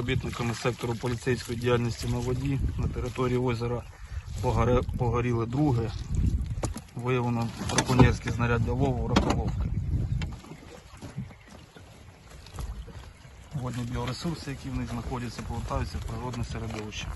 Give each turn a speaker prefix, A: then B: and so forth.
A: співробітниками сектору поліцейської діяльності на воді на території озера погоре- погоріли друге. Виявлено браконьєрський знаряд для лову раколовки. Водні біоресурси, які в них знаходяться, повертаються в природне середовище.